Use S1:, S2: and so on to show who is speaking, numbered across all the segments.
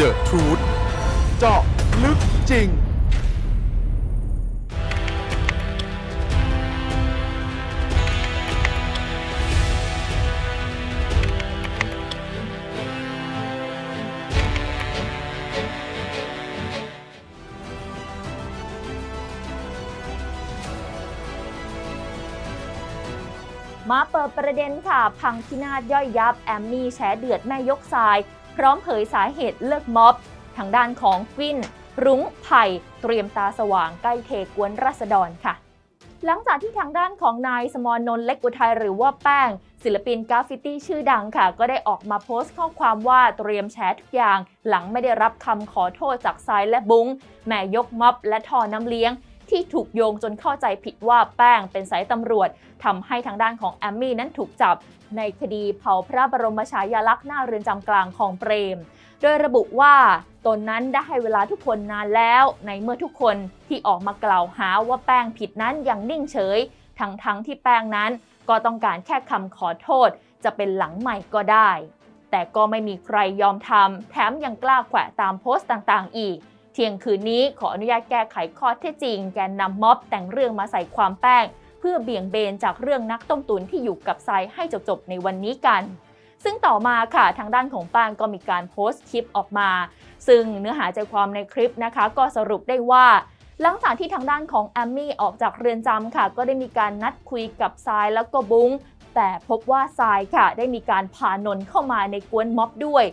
S1: The Truth เจาะลึกจริง
S2: มาเปิดประเด็นค่ะ พังพินาศย่อยยับ แอมมี่แฉเดือดแม่ยกทราย พร้อมเผยสาเหตุเลิกม็อบ ทางด้านของกวิน รุ้งไผ่เตรียมตาสว่างใกล้เทกวนรัษฎรค่ะ หลังจากที่ทางด้านของนายสมรนนท์เล็กอุทัยหรือว่าแป้ง ศิลปินกราฟฟิตี้ชื่อดังค่ะ ก็ได้ออกมาโพสต์ข้อความว่าเตรียมแชร์ทุกอย่าง หลังไม่ได้รับคำขอโทษจากทรายและบุ้งแม่ยกม็อบและทอน้ำเลี้ยง ที่ถูกโยงจนเข้าใจผิดว่าแป้งเป็นสายตำรวจทำให้ทางด้านของแอมมี่นั้นถูกจับ ในคดีเผาพระบรมฉายาลักษณ์หน้าเรือนจำกลางของเปรม โดยระบุว่าตนนั้นได้ให้เวลาทุกคนนานแล้ว ในเมื่อทุกคนที่ออกมากล่าวหาว่าแป้งผิดนั้นยังนิ่งเฉย ทั้งทั้งๆที่แป้งนั้น ก็ต้องการแค่คำขอโทษ จะเป็นหลังใหม่ก็ได้ แต่ก็ไม่มีใครยอมทำแถมยังกล้าแขวะตามโพสต์ต่างๆ อีก เที่ยงคืนนี้ขออนุญาตแก้ไขข้อเท็จจริง แกนนำม็อบแต่งเรื่องมาใส่ความแป้ง เพื่อเบี่ยงเบนจากเรื่องนักต้มตุนที่อยู่กับทรายให้จบๆในวันนี้กัน ซึ่งต่อมาค่ะทางด้านของป้งก็มีการโพสต์คลิปออกมา ซึ่งเนื้อหาใจความในคลิปนะคะ ก็สรุปได้ว่าหลังจากที่ทางด้านของแอมมี่ออกจากเรือนจำค่ะ ก็ได้มีการนัดคุยกับทรายแล้วก็บุ้งแต่พบว่าทรายค่ะ ได้มีการพานนเข้ามาในกวนม็อบด้วย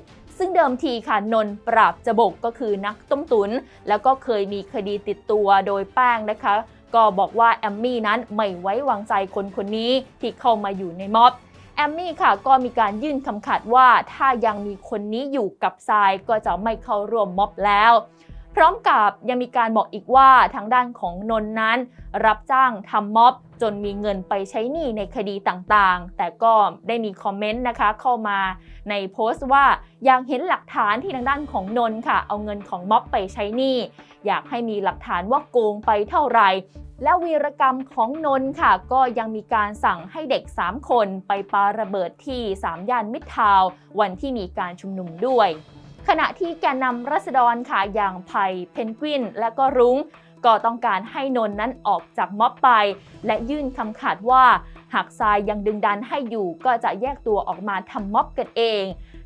S2: ซึ่งเดิมทีค่ะนนท์ปราบจบกก็คือนักต้มตุน แล้วก็เคยมีคดีติดตัวโดยแป้งนะคะ ก็บอกว่าแอมมี่นั้นไม่ไว้วางใจคนคนนี้ที่เข้ามาอยู่ในม็อบแอมมี่ค่ะก็มีการยื่นคำขาดว่าถ้ายังมีคนนี้อยู่กับทรายก็จะไม่เข้าร่วมม็อบแล้ว พร้อมกับยังมีการบอกอีกว่าทางด้านของนนท์นั้น รับจ้างทำม็อบจนมีเงินไปใช้หนี้ในคดีต่างๆ แต่ก็ได้มีคอมเมนต์นะคะเข้ามาในโพสต์ว่าอยากเห็นหลักฐานที่ทางด้านของนนท์ค่ะ เอาเงินของม็อบไปใช้หนี้ อยากให้มีหลักฐานว่าโกงไปเท่าไหร่และวีรกรรมของนนท์ค่ะ ก็ยังมีการสั่งให้เด็ก 3 คนไปปาระเบิดที่ 3 ย่านมิตรทาว วันที่มีการชุมนุมด้วย ขณะที่แกนนำรัษฎรค่ะอย่างไผ่เพนกวิน และก็รุ้ง ก็ต้องการให้นนท์นั้นออกจากม็อบไป และยื่นคำขาดว่า หากทรายยังดึงดันให้อยู่ก็จะแยกตัวออกมาทำม็อบกันเอง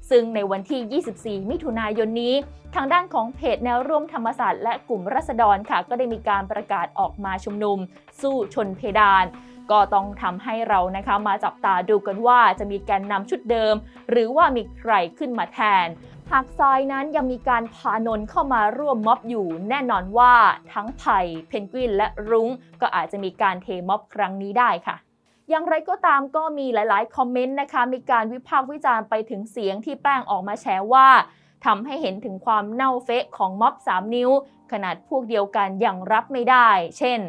S2: ซึ่งในวันที่ 24 มิถุนายนนี้ ทางด้านของเพจแนวร่วมธรรมศาสตร์และกลุ่มรัษฎรค่ะ ก็ได้มีการประกาศออกมาชุมนุม สู้ชนเพดานก็ต้องทำให้เรานะคะมาจับตาดูกันว่าจะมีแกนนำชุดเดิม หรือว่ามีใครขึ้นมาแทน หากทรายนั้นยังมีการพานนเข้ามาร่วมม็อบอยู่ แน่นอนว่าทั้งไผ่เพนกวินและรุ้ง ก็อาจจะมีการเทม็อบครั้งนี้ได้ค่ะอย่างไรก็ตามก็มีหลาย ๆ คอมเมนต์นะคะ มีการวิพากษ์วิจารณ์ไปถึงเสียงที่แป้งออกมาแชร์ว่าทำให้เห็นถึงความเน่าเฟะของม็อบ 3 นิ้ว ขนาดพวกเดียวกันยังรับไม่ได้ เช่น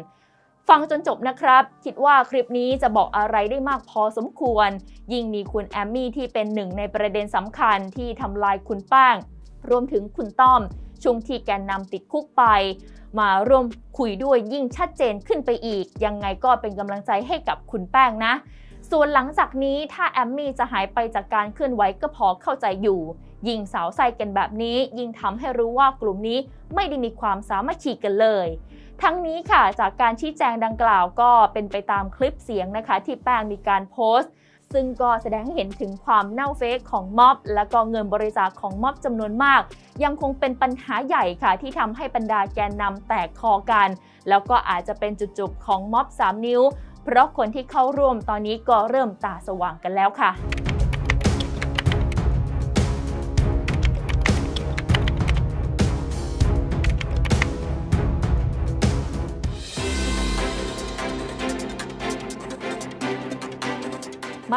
S2: ฟังจนจบนะครับ คิดว่าคลิปนี้จะบอกอะไรได้มากพอสมควร ยิ่งมีคุณแอมมี่ที่เป็นหนึ่งในประเด็นสำคัญที่ทำลายคุณแป้ง รวมถึงคุณต้อมช่วงที่แกนนำติดคุกไป มาร่วมคุยด้วยยิ่งชัดเจนขึ้นไปอีก ยังไงก็เป็นกำลังใจให้กับคุณแป้งนะ ส่วนหลังจากนี้ถ้าแอมมี่จะหายไปจากการเคลื่อนไหวก็พอเข้าใจอยู่ ยิ่งสาวใส่กันแบบนี้ ยิ่งทำให้รู้ว่ากลุ่มนี้ไม่ได้มีความสามัคคีกันเลย ทั้งนี้ค่ะจากการชี้แจงดังกล่าวก็เป็นไปตามคลิปเสียงนะคะ ที่แป้งมีการโพสต์ ซึ่งก็แสดงให้เห็นถึงความเน่าเฟกของม็อบ และก็เงินบริจาคของม็อบจำนวนมาก ยังคงเป็นปัญหาใหญ่ค่ะ ที่ทำให้บรรดาแกนนำแตกคอกัน แล้วก็อาจจะเป็นจุดจบของม็อบ 3 นิ้ว เพราะคนที่เข้าร่วมตอนนี้ก็เริ่มตาสว่างกันแล้วค่ะ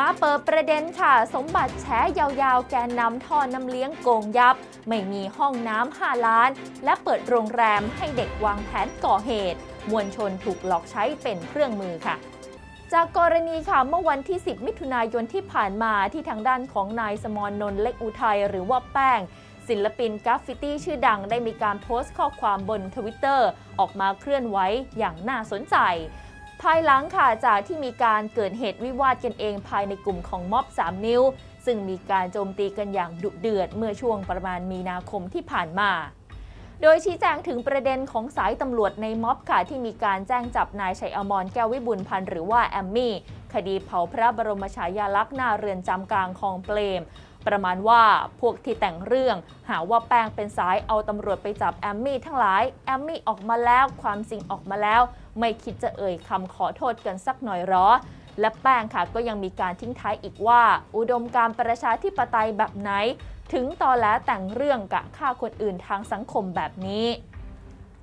S2: มาเปิดประเด็นค่ะ สมบัติแฉยาวๆ แกนนำท่อน้ำเลี้ยงโกงยับ ไม่มีห้องน้ำ5ล้าน และเปิดโรงแรมให้เด็กวางแผนก่อเหตุ มวลชนถูกหลอกใช้เป็นเครื่องมือค่ะจากกรณีค่ะเมื่อวันที่ 10 มิถุนายนที่ผ่านมาที่ทางด้านของนายสมรนนเล็กอุทัยหรือว่าแป้ง ศิลปินกราฟฟิตี้ชื่อดังได้มีการโพสต์ข้อความบนทวิตเตอร์ออกมาเคลื่อนไหวอย่างน่าสนใจ ภายหลังค่ะจากที่มีการเกิดเหตุวิวาทกันเองภายในกลุ่มของม็อบ 3 นิ้ว ซึ่งมีการโจมตีกันอย่างดุเดือดเมื่อช่วงประมาณมีนาคมที่ผ่านมา โดยชี้แจงถึงประเด็นของสายตำรวจในม็อบค่ะที่มีการแจ้งจับนายชัยอมรแก้ววิบุญพันธ์หรือว่าแอมมี่ คดีเผาพระบรมฉายาลักษณ์หน้าเรือนจำกลางคลองเปรมประมาณว่าพวกที่แต่งเรื่อง หาว่าแป้งเป็นสายเอาตำรวจไปจับแอมมี่ทั้งหลาย แอมมี่ออกมาแล้วความจริงออกมาแล้ว ไม่คิดจะเอ่ยคำขอโทษกันสักหน่อยหรอ และแป้งค่ะก็ยังมีการทิ้งท้ายอีกว่า อุดมการประชาธิปไตยแบบไหน ถึงตอแหลแต่งเรื่องกะฆ่าคนอื่นทางสังคมแบบนี้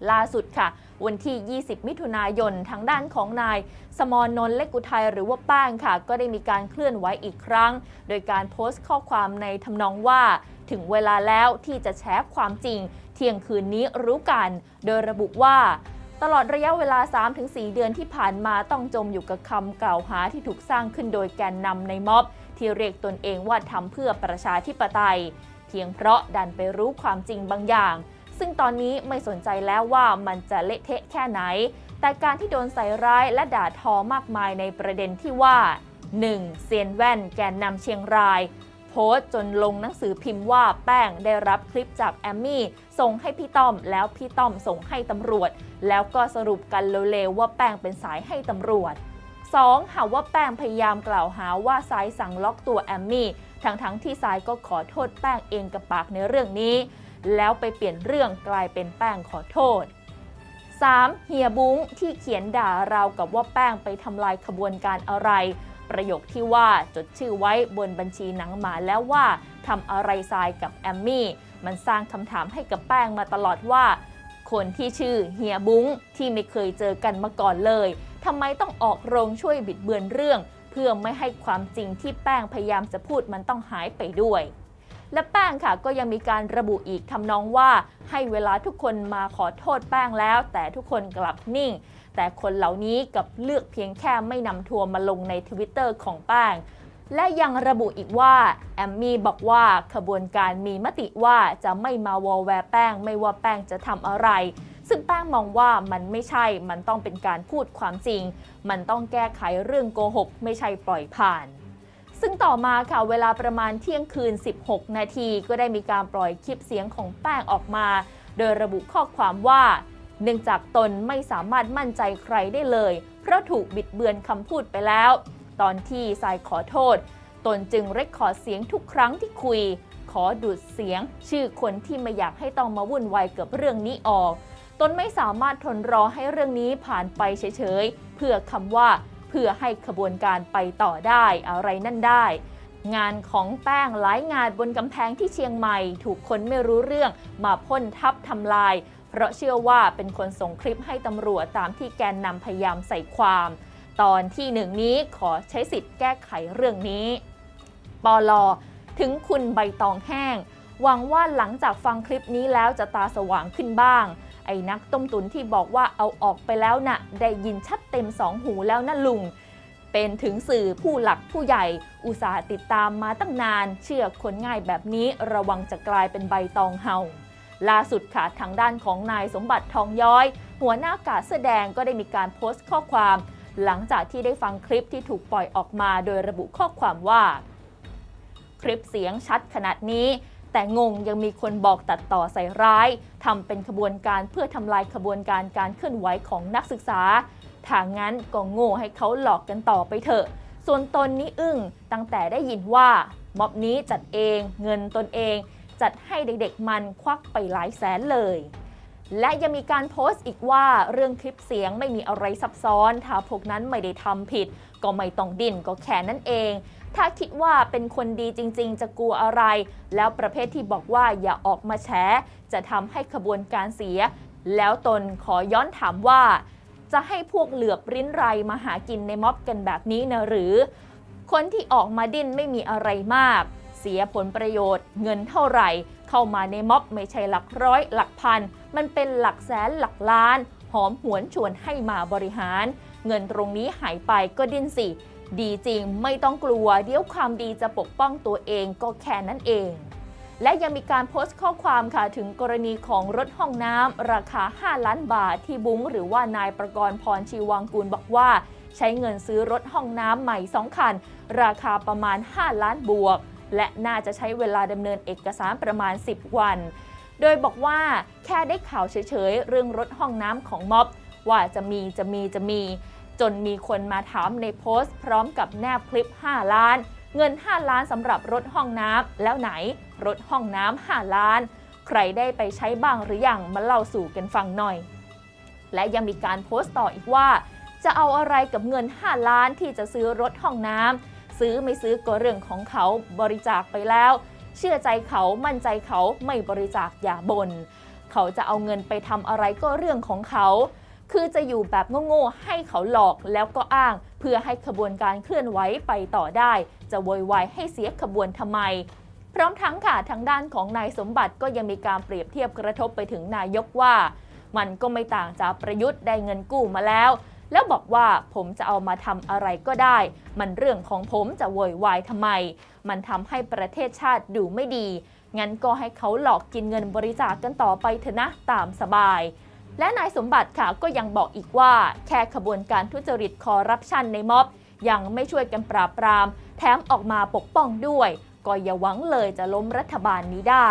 S2: ล่าสุดค่ะ วันที่ 20 มิถุนายน ทางด้านของนาย สมรนนท์เล็กอุทัยหรือว่าแป้งค่ะ ก็ได้มีการเคลื่อนไหวอีกครั้ง โดยการโพสต์ข้อความในทำนองว่า ถึงเวลาแล้วที่จะแชร์ความจริง เที่ยงคืนนี้รู้กัน โดยระบุว่า ตลอดระยะเวลา 3-4 เดือนที่ผ่านมาต้องจมอยู่กับคำกล่าวหาที่ถูกสร้างขึ้นโดยแกนนำในม็อบ ที่เรียกตนเองว่าทำเพื่อประชาธิปไตย เพียงเพราะดันไปรู้ความจริงบางอย่าง ซึ่งตอนนี้ไม่สนใจแล้วว่ามันจะเละเทะแค่ไหน แต่การที่โดนใส่ร้ายและด่าทอมากมายในประเด็นที่ว่า 1. เซียนแว่นแกนนำเชียงราย สต์จนลงหนังสือพิมพ์ว่าแป้งได้รับคลิปจากแอมมี่ส่งให้พี่ต้อม แล้วพี่ต้อมส่งให้ตำรวจ แล้วก็สรุปกันเร็วๆว่าแป้งเป็นสายให้ตำรวจ 2. หาว่าแป้งพยายามกล่าวหาว่าสายสั่งล็อกตัวแอมมี่ทั้งๆที่สายก็ขอโทษแป้งเองกับปากในเรื่องนี้ แล้วไปเปลี่ยนเรื่องกลายเป็นแป้งขอโทษ 3. เฮียบุ้งที่เขียนด่าเรากับว่าแป้งไปทำลายขบวนการอะไร ประโยคที่ว่าจดชื่อไว้บนบัญชีหนังหมาแล้วว่าทำอะไรทรายกับแอมมี่ มันสร้างคำถามให้กับแป้งมาตลอดว่า คนที่ชื่อเฮียบุ้งที่ไม่เคยเจอกันมาก่อนเลยทำไมต้องออกโรงช่วยบิดเบือนเรื่อง เพื่อไม่ให้ความจริงที่แป้งพยายามจะพูดมันต้องหายไปด้วยและแป้งค่ะก็ยังมีการระบุอีกทำนองว่า ให้เวลาทุกคนมาขอโทษแป้งแล้ว แต่ทุกคนกลับนิ่ง แต่คนเหล่านี้กับเลือกเพียงแค่ไม่นำทัวร์มาลงในทวิตเตอร์ของแป้ง และยังระบุอีกว่า แอมมี่บอกว่าขบวนการมีมติว่าจะไม่มาวอลแวร์แป้ง ไม่ว่าแป้งจะทำอะไร ซึ่งแป้งมองว่ามันไม่ใช่ มันต้องเป็นการพูดความจริง มันต้องแก้ไขเรื่องโกหก ไม่ใช่ปล่อยผ่านซึ่งต่อมาค่ะเวลาประมาณเที่ยงคืน 16 นาที ก็ได้มีการปล่อยคลิปเสียงของแป้งออกมา โดยระบุข้อความว่า เนื่องจากตนไม่สามารถมั่นใจใครได้เลย เพราะถูกบิดเบือนคำพูดไปแล้ว ตอนที่ทรายขอโทษ ตนจึงเรคคอร์ดเสียงทุกครั้งที่คุย ขอดูดเสียง ชื่อคนที่ไม่อยากให้ต้องมาวุ่นวายกับเรื่องนี้ออก ตนไม่สามารถทนรอให้เรื่องนี้ผ่านไปเฉยๆ เพื่อคำว่า เพื่อให้ขบวนการไปต่อได้อะไรนั่นได้งานของแป้งหลายงานบนกำแพงที่เชียงใหม่ ถูกคนไม่รู้เรื่องมาพ่นทับทำลาย เพราะเชื่อว่าเป็นคนส่งคลิปให้ตำรวจตามที่แกนนำพยายามใส่ความ ตอนที่หนึ่งนี้ขอใช้สิทธิ์แก้ไขเรื่องนี้ ปลอถึงคุณใบตองแห้ง หวังว่าหลังจากฟังคลิปนี้แล้วจะตาสว่างขึ้นบ้าง ไอ้นักต้มตุนที่บอกว่าเอาออกไปแล้วนะ่ะ ได้ยินชัดเต็มสองหูแล้วนะลุง เป็นถึงสื่อผู้หลักผู้ใหญ่ อุตสาห์ติดตามมาตั้งนาน เชื่อคนง่ายแบบนี้ระวังจะกลายเป็นใบตองเห่า ล่าสุดค่ะทางด้านของนายสมบัติทองย้อย หัวหน้ากาดเสแดงก็ได้มีการโพสต์ข้อความ หลังจากที่ได้ฟังคลิปที่ถูกปล่อยออกมา โดยระบุข้อความว่า คลิปเสียงชัดขนาดนี้ แต่งงยังมีคนบอกตัดต่อใส่ร้ายทำเป็นขบวนการเพื่อทำลายขบวนการการเคลื่อนไหวของนักศึกษาทางั้นก็โง่ให้เขาหลอกกันต่อไปเถอะ ส่วนตนนี้อึ้งตั้งแต่ได้ยินว่าม็อบนี้จัดเอง เงินตนเอง จัดให้เด็กๆมันควักไปหลายแสนเลย และยังมีการโพสต์อีกว่าเรื่องคลิปเสียงไม่มีอะไรซับซ้อน ถ้าพวกนั้นไม่ได้ทำผิด ก็ไม่ต้องดิ้นก็แค่นั้นเอง ถ้าคิดว่าเป็นคนดีจริงๆ จะกลัวอะไร แล้วประเภทที่บอกว่าอย่าออกมาแฉจะทำให้ขบวนการเสีย แล้วตนขอย้อนถามว่า จะให้พวกเหลือบริ้นไรมาหากินในม็อบกันแบบนี้นะหรือ คนที่ออกมาดิ้นไม่มีอะไรมาก เสียผลประโยชน์ เงินเท่าไหร่ เข้ามาในม็อบไม่ใช่หลักร้อย หลักพัน มันเป็นหลักแสนหลักล้าน หอมหวนชวนให้มาบริหาร เงินตรงนี้หายไปก็ดิ้นสิ ดีจริงไม่ต้องกลัว เดี๋ยวความดีจะปกป้องตัวเองก็แค่นั้นเอง และยังมีการโพสต์ข้อความค่ะถึงกรณีของรถห้องน้ำราคา 5 ล้านบาทที่บุ้งหรือว่านายประกรณ์พรชีวังกูลบอกว่าใช้เงินซื้อรถห้องน้ำใหม่ 2 คัน ราคาประมาณ 5 ล้านบวก และน่าจะใช้เวลาดำเนินเอกสารประมาณ 10 วัน โดยบอกว่าแค่ได้ข่าวเฉยๆ เรื่องรถห้องน้ำของม็อบ ว่าจะมีจะมีจะมี จนมีคนมาถามในโพสต์ พร้อมกับแนบคลิป 5 ล้าน เงิน 5 ล้านสำหรับรถห้องน้ำแล้วไหน รถห้องน้ำ5ล้าน ใครได้ไปใช้บ้างหรือยังมาเล่าสู่กันฟังหน่อย และยังมีการโพสต์ต่ออีกว่า จะเอาอะไรกับเงิน 5 ล้านที่จะซื้อรถห้องน้ำ ซื้อไม่ซื้อก็เรื่องของเขาบริจาคไปแล้ว เชื่อใจเขามั่นใจเขาไม่บริจาคอย่าบน่นเขาจะเอาเงินไปทำอะไรก็เรื่องของเขา คือจะอยู่แบบโง่ๆให้เขาหลอกแล้วก็อ้าง เพื่อให้ขบวนการเคลื่อนไหวไปต่อได้ จะโวยวายให้เสียขบวนทำไมพร้อมทั้งค่ะทางด้านของนายสมบัติก็ยังมีการเปรียบเทียบกระทบไปถึงนายกว่า มันก็ไม่ต่างจากประยุทธ์ได้เงินกู้มาแล้ว แล้วบอกว่าผมจะเอามาทำอะไรก็ได้ มันเรื่องของผมจะโวยวายทำไม มันทำให้ประเทศชาติดูไม่ดี งั้นก็ให้เขาหลอกกินเงินบริจาคกันต่อไปเถอะนะตามสบายและนายสมบัติค่ะก็ยังบอกอีกว่า แค่ขบวนการทุจริตคอร์รัปชันในม็อบ ยังไม่ช่วยกันปราบปราม แถมออกมาปกป้องด้วย ก็อย่าหวังเลยจะล้มรัฐบาลนี้ได้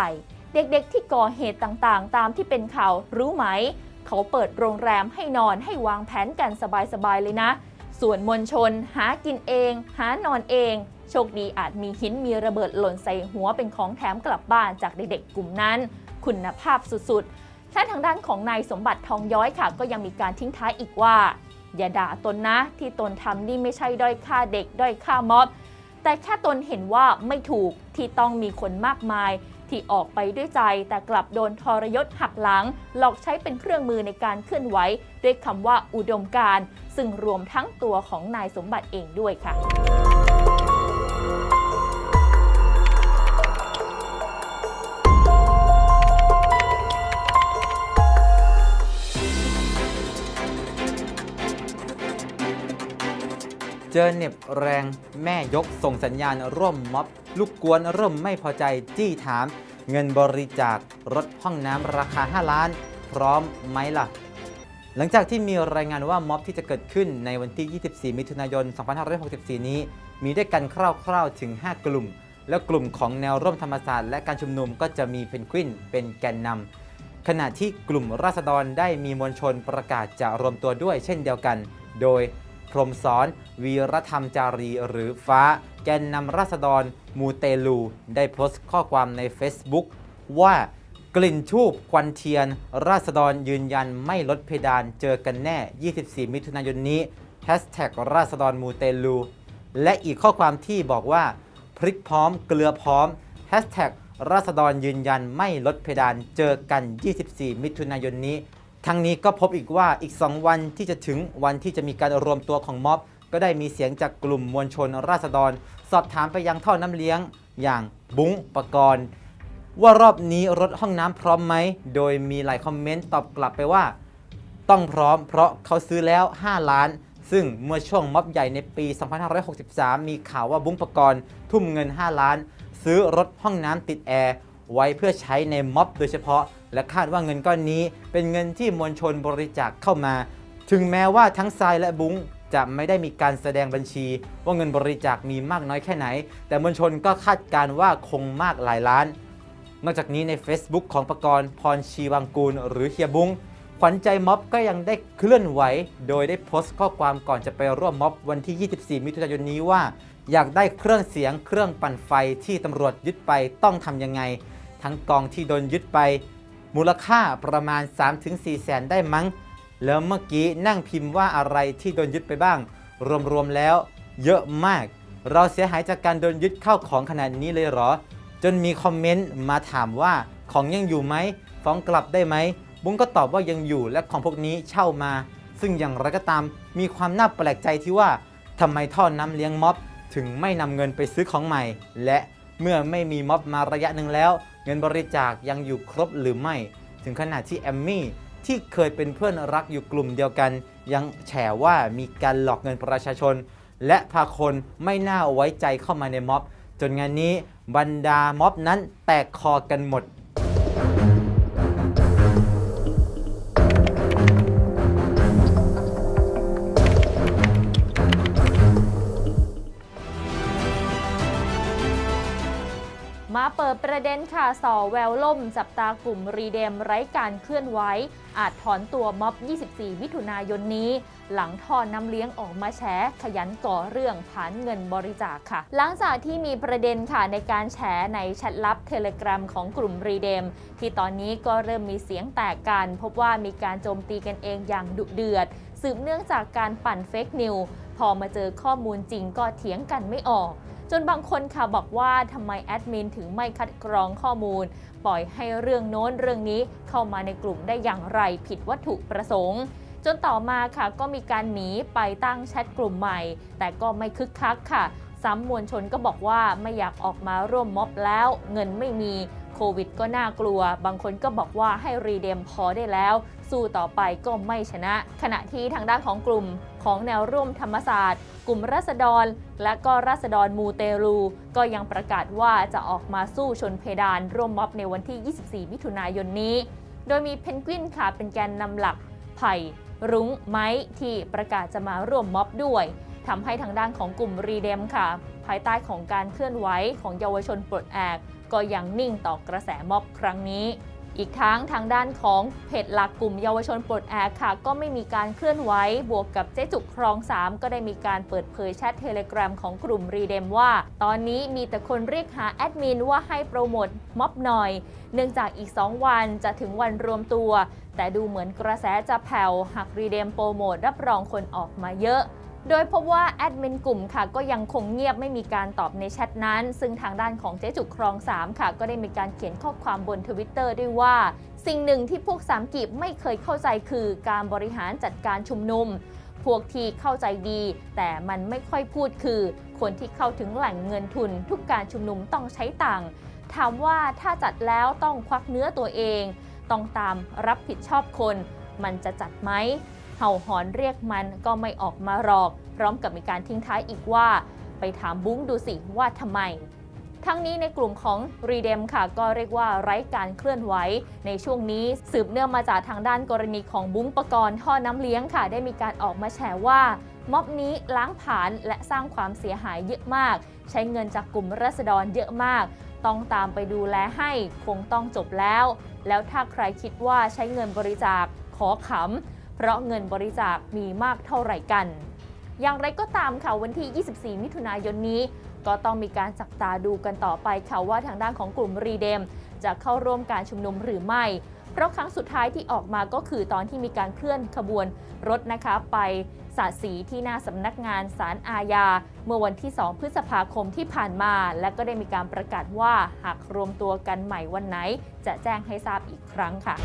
S2: เด็กๆที่ก่อเหตุต่างๆ ตามที่เป็นข่าวรู้ไหม เขาเปิดโรงแรมให้นอนให้วางแผนกันสบายๆเลยนะ ส่วนมวลชน หากินเอง หานอนเอง โชคดีอาจมีหินมีระเบิดหล่นใส่หัวเป็นของแถมกลับบ้านจากเด็กๆกลุ่มนั้น คุณภาพสุดๆและทางด้านของนายสมบัติทองย้อยค่ะ ก็ยังมีการทิ้งท้ายอีกว่า อย่าด่าตนนะ ที่ตนทำนี่ไม่ใช่ด้อยค่าเด็กด้อยค่าม็อบแต่แค่ตนเห็นว่าไม่ถูกที่ต้องมีคนมากมาย ที่ออกไปด้วยใจแต่กลับโดนทรยศหักหลัง หลอกใช้เป็นเครื่องมือในการเคลื่อนไหวด้วยคำว่าอุดมการ ซึ่งรวมทั้งตัวของนายสมบัติเองด้วยค่ะ
S3: เจอเน็บแรงแม่ยกส่งสัญญาณร่วมม็อบ ลูกกวนเริ่มไม่พอใจจี้ถาม เงินบริจาครถห้องน้ำราคา 5 ล้าน พร้อมไหมล่ะ หลังจากที่มีรายงานว่าม็อบที่จะเกิดขึ้นในวันที่ 24 มิถุนายน 2564 นี้ มีด้วยกันคร่าวๆถึง 5 กลุ่ม และกลุ่มของแนวร่วมธรรมศาสตร์และการชุมนุมก็จะมีเพนกวินเป็นแกนนำขณะที่กลุ่มราษฎรได้มีมวลชนประกาศจะรวมตัวด้วยเช่นเดียวกัน โดย พรมสอน วีรธรรมจารีหรือฟ้า แกนนำราษฎร มูเตลู ได้โพสต์ข้อความใน Facebook ว่ากลิ่นทูบควันเทียน ราษฎรยืนยันไม่ลดเพดานเจอกันแน่ 24 มิถุนายนนี้ Hashtag ราษฎรมูเตลู และอีกข้อความที่บอกว่า พริกพร้อมเกลือพร้อม Hashtag ราษฎรยืนยันไม่ลดเพดานเจอกัน 24 มิถุนายนนี้ ทั้งนี้ก็พบอีกว่าอีก 2 วันที่จะถึงวันที่จะมีการรวมตัวของม็อบ ก็ได้มีเสียงจากกลุ่มมวลชนราษฎร สอบถามไปยังท่อน้ำเลี้ยง อย่างบุ้งปกรณ์ว่ารอบนี้รถห้องน้ำพร้อมไหม โดยมีหลายคอมเมนต์ตอบกลับไปว่า ต้องพร้อมเพราะเขาซื้อแล้ว 5 ล้าน ซึ่งเมื่อช่วงม็อบใหญ่ในปี 2563 มีข่าวว่าบุ้งปกรณ์ทุ่มเงิน 5 ล้าน ซื้อรถห้องน้ำติดแอร์ไว้เพื่อใช้ในม็อบโดยเฉพาะ และคาดว่าเงินก้อนนี้เป็นเงินที่มวลชนบริจาคเข้ามา ถึงแม้ว่าทั้งทรายและบุ้งจะไม่ได้มีการแสดงบัญชี ว่าเงินบริจาคมีมากน้อยแค่ไหน แต่มวลชนก็คาดการณ์ว่าคงมากหลายล้าน นอกจากนี้ใน Facebook ของประกรณ์พรชีวังกูล หรือเฮียบุ้งขวัญใจม็อบก็ยังได้เคลื่อนไหว โดยได้โพสต์ข้อความก่อนจะไปร่วมม็อบวันที่ 24 มิถุนายนนี้ว่า อยากได้เครื่องเสียงเครื่องปั่นไฟที่ตำรวจยึดไปต้องทำยังไง ทั้งกองที่โดนยึดไป มูลค่าประมาณ 3-4แสนได้มั้ง แล้วเมื่อกี้นั่งพิมพ์ว่าอะไรที่โดนยึดไปบ้าง รวมๆแล้ว เยอะมาก เราเสียหายจากการโดนยึดเข้าของขนาดนี้เลยเหรอ จนมีคอมเมนต์มาถามว่าของยังอยู่ไหมฟ้องกลับได้ไหม บุ้งก็ตอบว่ายังอยู่และของพวกนี้เช่ามา ซึ่งอย่างไรก็ตาม มีความน่าแปลกใจที่ว่าทำไมท่อน้ำเลี้ยงม็อบ ถึงไม่นำเงินไปซื้อของใหม่ และเมื่อไม่มีม็อบมาระยะหนึ่งแล้ว เงินบริจาคยังอยู่ครบหรือไม่ ถึงขนาดที่แอมมี่ที่เคยเป็นเพื่อนรักอยู่กลุ่มเดียวกัน ยังแฉว่ามีการหลอกเงินประชาชน และพาคนไม่น่าไว้ใจเข้ามาในม็อบ จนงานนี้บรรดาม็อบนั้นแตกคอกันหมด
S2: เปิดประเด็นค่ะสอแววล่ม จับตากลุ่มรีเดมไร้การเคลื่อนไหวอาจถอนตัวม็อบ 24 มิถุนายนนี้ หลังทอนน้ำเลี้ยงออกมาแฉขยันก่อเรื่องผ่านเงินบริจาคค่ะ หลังจากที่มีประเด็นค่ะในการแฉในแชทลับเทเลกราฟของกลุ่มรีเดม ที่ตอนนี้ก็เริ่มมีเสียงแตกกัน พบว่ามีการโจมตีกันเองอย่างดุเดือด สืบเนื่องจากการปั่นเฟกนิวพอมาเจอข้อมูลจริงก็เถียงกันไม่ออก จนบางคนค่ะบอกว่าทำไมแอดมินถึงไม่คัดกรองข้อมูล ปล่อยให้เรื่องโน้นเรื่องนี้เข้ามาในกลุ่มได้อย่างไรผิดวัตถุประสงค์จนต่อมาค่ะก็มีการหนีไปตั้งแชทกลุ่มใหม่ แต่ก็ไม่คึกคักค่ะ ซ้ำมวลชนก็บอกว่าไม่อยากออกมาร่วมม็อบแล้ว เงินไม่มีโควิดก็น่ากลัว บางคนก็บอกว่าให้รีเดมพอได้แล้ว สู้ต่อไปก็ไม่ชนะ ขณะที่ทางด้านของกลุ่ม ของแนวร่วมธรรมศาสตร์ กลุ่มรัษฎร และก็รัษฎรมูเตรูก็ยังประกาศว่าจะออกมาสู้ชนเพดานร่วมม็อบในวันที่ 24 มิถุนายนนี้ โดยมีเพนกวินค่ะเป็นแกนนำหลักไผ่รุ้งไม้ที่ประกาศจะมาร่วมม็อบด้วยทำให้ทางด้านของกลุ่มรีเดมค่ะ ภายใต้ของการเคลื่อนไหวของเยาวชนปลดแอกก็ยังนิ่งต่อกระแสม็อบครั้งนี้ อีกทั้งทางด้านของเพจหลักกลุ่มเยาวชนปลดแอกค่ะ ก็ไม่มีการเคลื่อนไหวบวกกับเจ๊จุกครอง 3 ก็ได้มีการเปิดเผยแชทเทเลกราฟของกลุ่มรีเดมว่า ตอนนี้มีแต่คนเรียกหาแอดมินว่าให้โปรโมทม็อบหน่อย เนื่องจากอีก 2 วันจะถึงวันรวมตัว แต่ดูเหมือนกระแสจะแผ่วหากรีเดมโปรโมทรับรองคนออกมาเยอะ โดยพบว่าแอดมินกลุ่มค่ะก็ยังคงเงียบไม่มีการตอบในแชทนั้น ซึ่งทางด้านของเจ๊จุกครอง 3 ค่ะ ก็ได้มีการเขียนข้อความบนทวิตเตอร์ด้วยว่า สิ่งหนึ่งที่พวกสามกีบไม่เคยเข้าใจคือการบริหารจัดการชุมนุม พวกที่เข้าใจดี แต่มันไม่ค่อยพูดคือ คนที่เข้าถึงแหล่งเงินทุน ทุกการชุมนุมต้องใช้ตังค์ถามว่าถ้าจัดแล้วต้องควักเนื้อตัวเอง ต้องตามรับผิดชอบคน มันจะจัดไหม เห่าหอนเรียกมันก็ไม่ออกมาหรอก พร้อมกับมีการทิ้งท้ายอีกว่า ไปถามบุ้งดูสิว่าทำไม ทั้งนี้ในกลุ่มของรีเดมค่ะ ก็เรียกว่าไร้การเคลื่อนไหว ในช่วงนี้สืบเนื่องมาจากทางด้านกรณีของบุ้งปกรณ์ท่อน้ำเลี้ยงค่ะ ได้มีการออกมาแฉว่าม็อบนี้ล้างผลาญและสร้างความเสียหายเยอะมาก ใช้เงินจากกลุ่มรัษฎรเยอะมาก ต้องตามไปดูแลให้คงต้องจบแล้ว แล้วถ้าใครคิดว่าใช้เงินบริจาคขอขำ เพราะเงินบริจาคมีมากเท่าไหร่กัน อย่างไรก็ตามค่ะวันที่ 24 มิถุนายนนี้ ก็ต้องมีการจับตาดูกันต่อไปค่ะว่าทางด้านของกลุ่มรีเดม จะเข้าร่วมการชุมนุมหรือไม่ เพราะครั้งสุดท้ายที่ออกมาก็คือตอนที่มีการเคลื่อนขบวนรถนะคะไปสาดสีที่หน้าสำนักงานศาลอาญา เมื่อวันที่ 2 พฤษภาคมที่ผ่านมา และก็ได้มีการประกาศว่าหากรวมตัวกันใหม่วันไหน จะแจ้งให้ทราบอีกครั้งค่ะ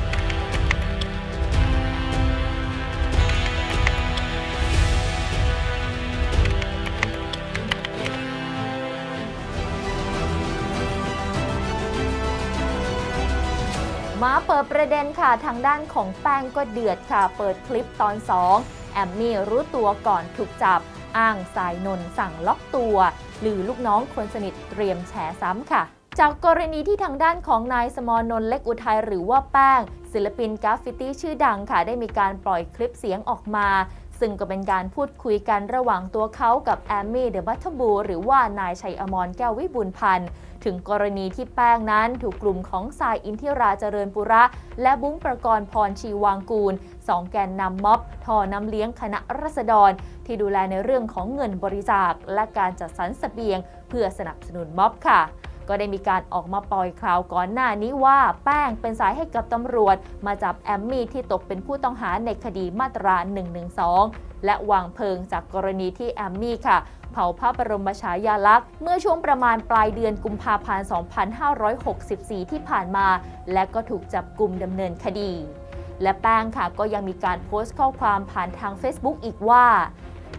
S2: มาเปิดประเด็นค่ะ ทางด้านของแป้งก็เดือดค่ะ เปิดคลิปตอน 2 แอมมี่รู้ตัวก่อนถูกจับ อ้างสายนนท์สั่งล็อกตัว หรือลูกน้องคนสนิทเตรียมแฉซ้ำค่ะ จากกรณีที่ทางด้านของนายสมรนนท์เล็กอุทัยหรือว่าแป้ง ศิลปินกราฟฟิตี้ชื่อดังค่ะ ได้มีการปล่อยคลิปเสียงออกมาซึ่งก็เป็นการพูดคุยกันระหว่างตัวเขากับแอมมี่เดอะบัตเทอร์บูหรือว่านายชัยอมรแก้ววิบูลพันธ์ ถึงกรณีที่แป้งนั้นถูกกลุ่มของสายอินทิราเจริญปุระ และบุ้งประกรณ์พรชีวางกูลสองแกนนำม็อบทอน้ำเลี้ยงคณะรัษฎร ที่ดูแลในเรื่องของเงินบริจาค และการจัดสรรเสบียง เพื่อสนับสนุนม็อบค่ะก็ได้มีการออกมาปล่อยข่าวก่อนหน้านี้ว่าแป้งเป็นสายให้กับตำรวจ มาจับแอมมี่ที่ตกเป็นผู้ต้องหาในคดีมาตรา 112 และวางเพลิงจากกรณีที่แอมมี่ค่ะ เผาพระบรมฉายาลักษณ์ เมื่อช่วงประมาณปลายเดือนกุมภาพันธ์ 2564 ที่ผ่านมา และก็ถูกจับกลุ่มดำเนินคดี และแป้งค่ะก็ยังมีการโพสต์ข้อความผ่านทาง Facebook อีกว่า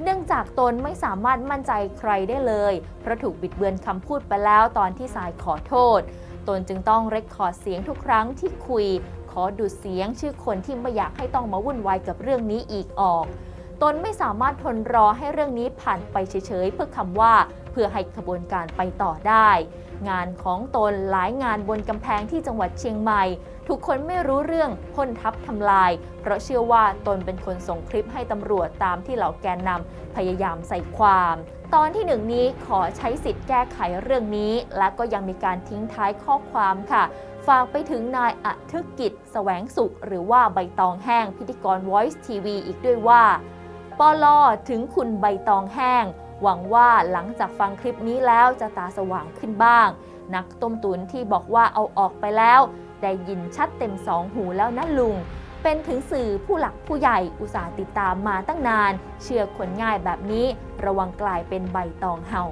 S2: เนื่องจากตนไม่สามารถมั่นใจใครได้เลย เพราะถูกบิดเบือนคำพูดไปแล้วตอนที่สายขอโทษ ตนจึงต้องเรคคอร์ดเสียงทุกครั้งที่คุย ขอดูดเสียงชื่อคนที่ไม่อยากให้ต้องมาวุ่นวายกับเรื่องนี้อีกออก ตนไม่สามารถทนรอให้เรื่องนี้ผ่านไปเฉยๆเพื่อคำว่าเพื่อให้ขบวนการไปต่อได้ งานของตนหลายงานบนกำแพงที่จังหวัดเชียงใหม่ทุกคนไม่รู้เรื่องพ่นทับทำลาย เพราะเชื่อว่าตนเป็นคนส่งคลิปให้ตำรวจตามที่เหล่าแกนนำพยายามใส่ความ ตอนที่หนึ่งนี้ขอใช้สิทธิ์แก้ไขเรื่องนี้ และก็ยังมีการทิ้งท้ายข้อความค่ะฝากไปถึงนายอทึกกิจแสวงสุข หรือว่าใบตองแห้งพิธีกร Voice TV อีกด้วยว่า ปลอถึงคุณใบตองแห้ง หวังว่าหลังจากฟังคลิปนี้แล้วจะตาสว่างขึ้นบ้าง นักต้มตุนที่บอกว่าเอาออกไปแล้ว ได้ยินชัดเต็มสองหูแล้วนะลุง เป็นถึงสื่อผู้หลักผู้ใหญ่อุตส่าห์ติดตามมาตั้งนาน เชื่อคนง่ายแบบนี้ ระวังกลายเป็นใบตองเห่า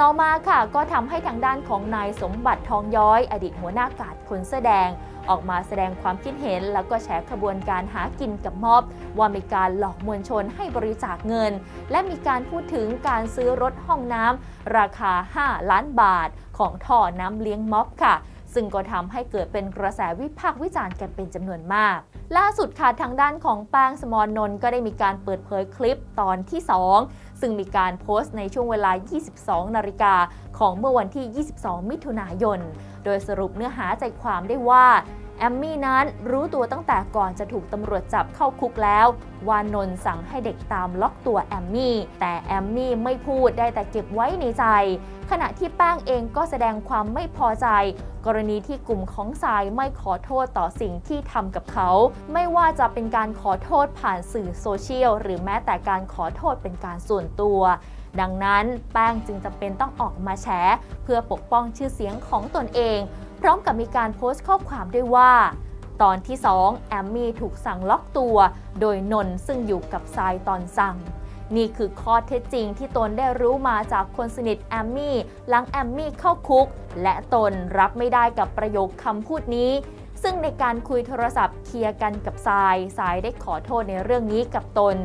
S2: ต่อมาค่ะก็ทำให้ทางด้านของนายสมบัติทองย้อย อดีตหัวหน้ากาดคนเสื้อแดง ออกมาแสดงความคิดเห็น แล้วก็แฉขบวนการหากินกับม็อบ ว่ามีการหลอกมวลชนให้บริจาคเงิน และมีการพูดถึงการซื้อรถห้องน้ำราคา 5 ล้านบาท ของท่อน้ำเลี้ยงม็อบค่ะซึ่งก็ทำให้เกิดเป็นกระแสวิพากษ์วิจารณ์กันเป็นจำนวนมาก ล่าสุดค่ะทางด้านของแป้งสมอนนนท์ก็ได้มีการเปิดเผยคลิปตอนที่ 2 ซึ่งมีการโพสต์ในช่วงเวลา 22 นาฬิกาของเมื่อวันที่ 22 มิถุนายน โดยสรุปเนื้อหาใจความได้ว่า แอมมี่นั้นรู้ตัวตั้งแต่ก่อนจะถูกตำรวจจับเข้าคุกแล้ว วานนท์สั่งให้เด็กตามล็อกตัวแอมมี่ แต่แอมมี่ไม่พูดได้แต่เก็บไว้ในใจ ขณะที่แป้งเองก็แสดงความไม่พอใจ กรณีที่กลุ่มของทรายไม่ขอโทษต่อสิ่งที่ทำกับเขา ไม่ว่าจะเป็นการขอโทษผ่านสื่อโซเชียลหรือแม้แต่การขอโทษเป็นการส่วนตัวดังนั้นแป้งจึงจำเป็นต้องออกมาแฉเพื่อปกป้องชื่อเสียงของตนเอง พร้อมกับมีการโพสต์ข้อความด้วยว่า ตอนที่ 2 แอมมี่ถูกสั่งล็อกตัว โดยนนซึ่งอยู่กับทรายตอนสั่ง นี่คือข้อเท็จจริงที่ตนได้รู้มาจากคนสนิทแอมมี่หลังแอมมี่เข้าคุก และตนรับไม่ได้กับประโยคคำพูดนี้ซึ่งในการคุยโทรศัพท์เคลียร์กันกับทราย ทรายได้ขอโทษในเรื่องนี้กับตน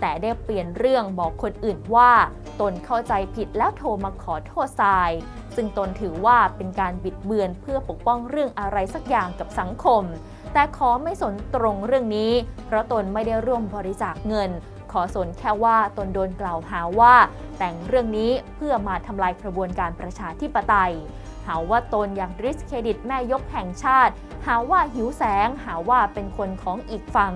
S2: แต่ได้เปลี่ยนเรื่องบอกคนอื่นว่า ตนเข้าใจผิดแล้วโทรมาขอโทษทราย ซึ่งตนถือว่าเป็นการบิดเบือนเพื่อปกป้องเรื่องอะไรสักอย่างกับสังคม แต่ขอไม่สนตรงเรื่องนี้ เพราะตนไม่ได้ร่วมบริจาคเงิน ขอสนแค่ว่าตนโดนกล่าวหาว่า แต่งเรื่องนี้เพื่อมาทำลายกระบวนการประชาธิปไตยหาว่าตนอยากริสเครดิตแม่ยกแห่งชาติ หาว่าหิวแสง หาว่าเป็นคนของอีกฝั่ง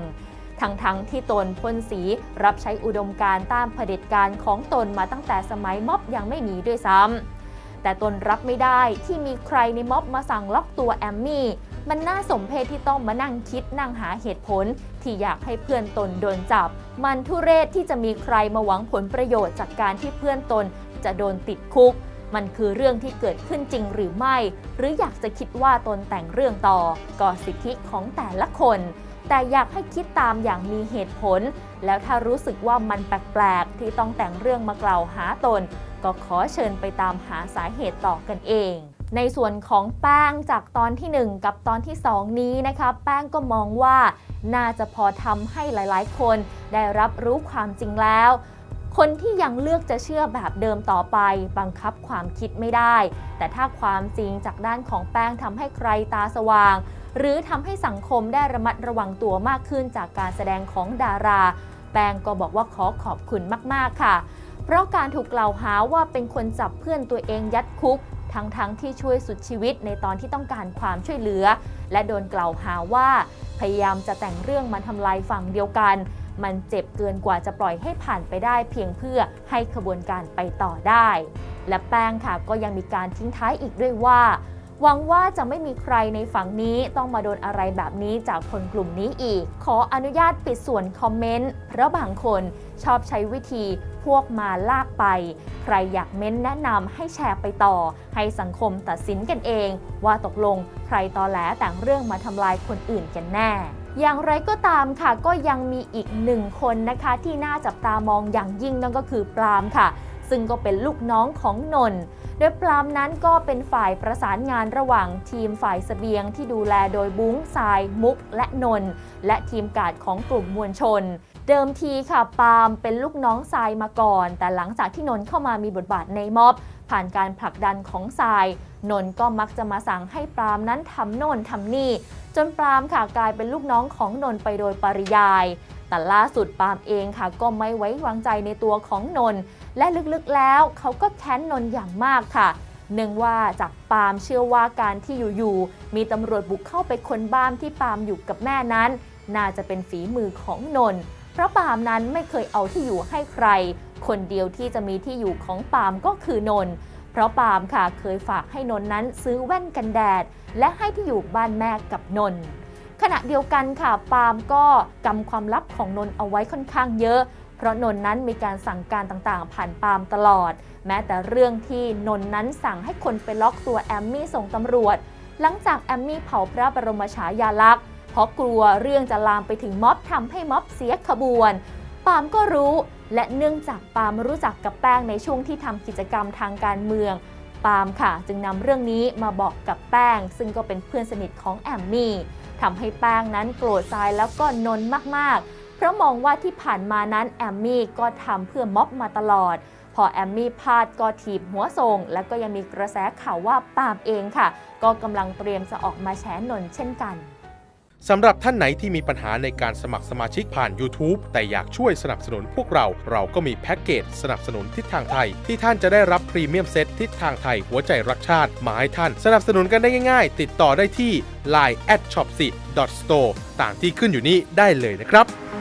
S2: ทั้งทั้งๆที่ตนพ่นสีรับใช้อุดมการต้านเผด็จการของตนมาตั้งแต่สมัยม็อบยังไม่มีด้วยซ้ำแต่ตนรับไม่ได้ที่มีใครในม็อบมาสั่งล็อกตัวแอมมี่มันน่าสมเพชที่ต้องมานั่งคิดนั่งหาเหตุผล ที่อยากให้เพื่อนตนโดนจับ มันทุเรศที่จะมีใครมาหวังผลประโยชน์จากการที่เพื่อนตนจะโดนติดคุก มันคือเรื่องที่เกิดขึ้นจริงหรือไม่ หรืออยากจะคิดว่าตนแต่งเรื่องต่อก็สิทธิของแต่ละคน แต่อยากให้คิดตามอย่างมีเหตุผล แล้วถ้ารู้สึกว่ามันแปลกๆ ที่ต้องแต่งเรื่องมากล่าวหาตน ก็ขอเชิญไปตามหาสาเหตุต่อกันเองในส่วนของแป้งจากตอนที่ 1 กับตอนที่ 2 นี้นะคะ แป้งก็มองว่าน่าจะพอทำให้หลายๆ คนได้รับรู้ความจริงแล้ว คนที่ยังเลือกจะเชื่อแบบเดิมต่อไป บังคับความคิดไม่ได้ แต่ถ้าความจริงจากด้านของแป้งทำให้ใครตาสว่าง หรือทำให้สังคมได้ระมัดระวังตัวมากขึ้นจากการแสดงของดารา แป้งก็บอกว่าขอขอบคุณมากๆค่ะ เพราะการถูกกล่าวหาว่าเป็นคนจับเพื่อนตัวเองยัดคุกทั้งๆทที่ช่วยสุดชีวิตในตอนที่ต้องการความช่วยเหลือ และโดนกล่าวหาว่า พยายามจะแต่งเรื่องมาทำลายฝั่งเดียวกัน มันเจ็บเกินกว่าจะปล่อยให้ผ่านไปได้ เพียงเพื่อให้ขบวนการไปต่อได้ และแป้งค่ะก็ยังมีการทิ้งท้ายอีกด้วยว่า หวังว่าจะไม่มีใครในฝั่งนี้ต้องมาโดนอะไรแบบนี้จากคนกลุ่มนี้อีก ขออนุญาตปิดส่วนคอมเมนต์เพราะบางคนชอบใช้วิธีพวกมาลากไป ใครอยากเม้นแนะนำให้แชร์ไปต่อ ให้สังคมตัดสินกันเอง ว่าตกลงใครตอแหลแต่งเรื่องมาทำลายคนอื่นกันแน่อย่างไรก็ตามค่ะก็ยังมีอีกหนึ่งคนนะคะที่น่าจับตามองอย่างยิ่งนั่นก็คือปรามค่ะ ซึ่งก็เป็นลูกน้องของนนท์โดยปลามนั้นก็เป็นฝ่ายประสานงานระหว่างทีมฝ่ายเสบียงที่ดูแลโดยบุ้งทราย มุก และนนท์และทีมกาดของกลุ่มมวลชน เดิมทีค่ะปาล์มเป็นลูกน้องทรายมาก่อน แต่หลังจากที่นนท์เข้ามามีบทบาทในม็อบ ผ่านการผลักดันของทราย นนท์ก็มักจะมาสั่งให้ปาล์มนั้นทำโน่นทำนี่ จนปาล์มค่ะกลายเป็นลูกน้องของนนท์ไปโดยปริยายแต่ล่าสุดปาล์มเองค่ะก็ไม่ไว้วางใจในตัวของนนท์ และลึกๆแล้วเขาก็แค้นนนอย่างมากค่ะ เนื่องว่าจากปาล์มเชื่อว่าการที่อยู่ๆมีตำรวจบุกเข้าไปค้นบ้านที่ปาล์มอยู่กับแม่นั้น น่าจะเป็นฝีมือของนนเพราะปาล์มนั้นไม่เคยเอาที่อยู่ให้ใคร คนเดียวที่จะมีที่อยู่ของปาล์มก็คือนนเพราะปาล์มค่ะเคยฝากให้นนนั้นซื้อแว่นกันแดด และให้ที่อยู่บ้านแม่กับนนขณะเดียวกันค่ะปาล์มก็กำความลับของนนเอาไว้ค่อนข้างเยอะ เพราะนนท์นั้นมีการสั่งการต่างๆ ผ่านปามตลอด แม้แต่เรื่องที่นนท์นั้นสั่งให้คนไปล็อกตัวแอมมี่ส่งตำรวจ หลังจากแอมมี่เผาพระบรมฉายาลักษณ์เพราะกลัวเรื่องจะลามไปถึงม็อบทำให้ม็อบเสียขบวน ปามก็รู้และเนื่องจากปามรู้จักกับแป้งในช่วงที่ทำกิจกรรมทางการเมือง ปามค่ะ จึงนำเรื่องนี้มาบอกกับแป้ง ซึ่งก็เป็นเพื่อนสนิทของแอมมี่ทำให้แป้งนั้นโกรธทรายแล้วก็นนท์มากๆ ราะมองว่าที่ผ่านมานั้นแอมมี่ก็ทำเพื่อม็อบมาตลอด พอแอมมี่พลาดก็ถีบหัวส่งและก็ยังมีกระแสข่าวว่าปาล์มเองค่ะ ก็กำลังเตรียมจะออกมาแฉนนเช่นกัน
S4: สำหรับท่านไหนที่มีปัญหาในการสมัครสมาชิกผ่าน YouTube แต่อยากช่วยสนับสนุนพวกเรา เราก็มีแพ็กเกจสนับสนุนทิศทางไทย ที่ท่านจะได้รับพรีเมียมเซตทิศทางไทยหัวใจรักชาติ มาให้ท่าน สนับสนุนกันได้ง่าย ๆ ติดต่อได้ที่ line at shop store ต่ามที่ขึ้นอยู่นี้ได้เลยนะครับ